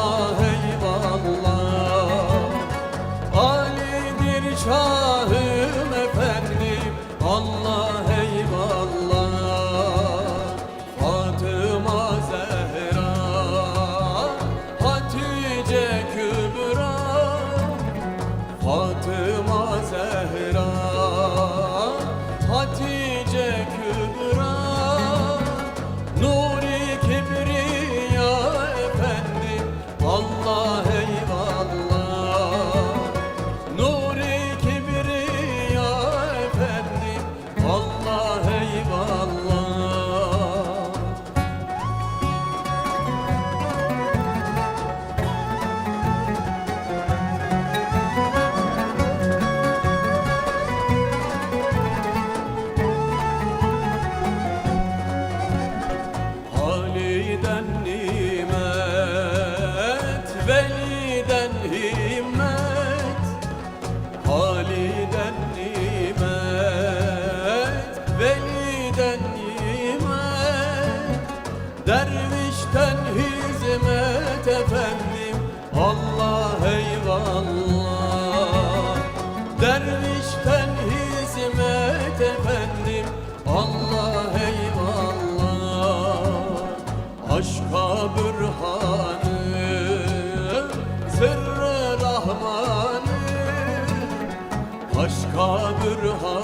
Allah el Dervişten hizmet efendim Allah eyvallah. Dervişten hizmet efendim Allah eyvallah. Aşka bürhanı sırrı rahmanı. Aşka bürhanı.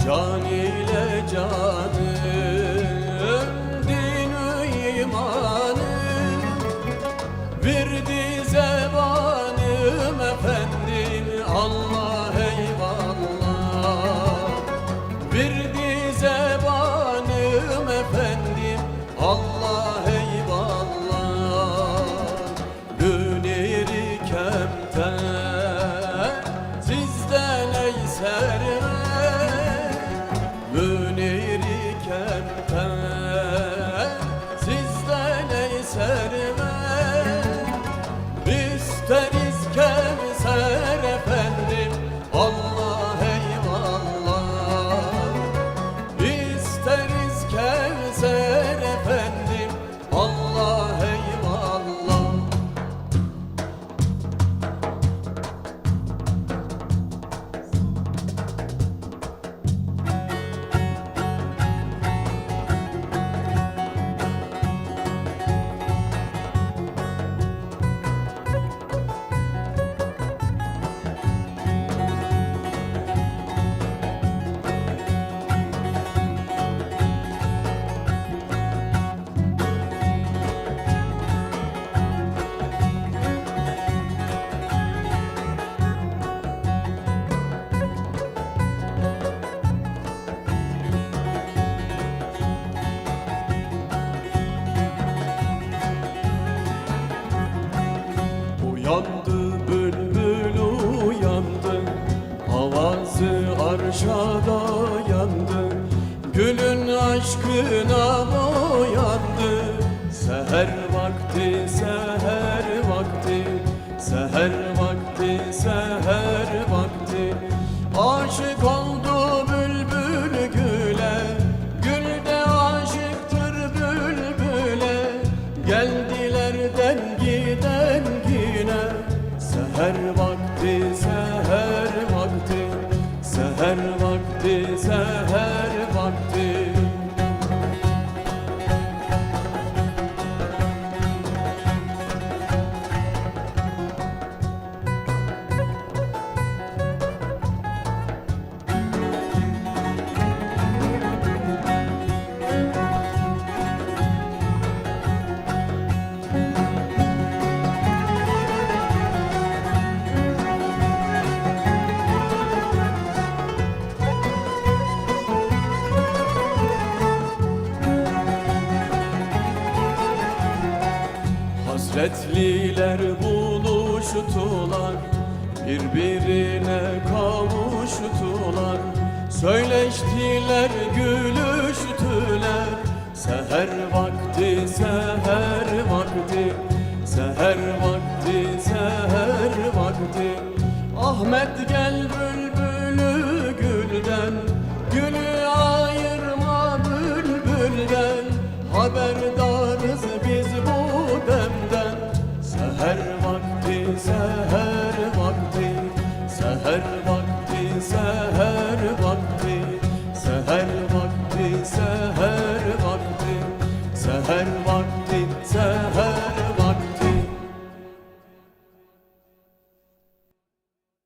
전이 Kandı bülbül uyandı. Havası arşa dayandı Gülün aşkına bak Hasretliler buluştular Birbirine kavuştular. Söyleştiler, gülüştüler. Seher vakti, seher vakti Seher vakti, seher vakti. Ahmet gel bülbülü gülden Gülü ayırma bülbülden. Haberdarız vakti,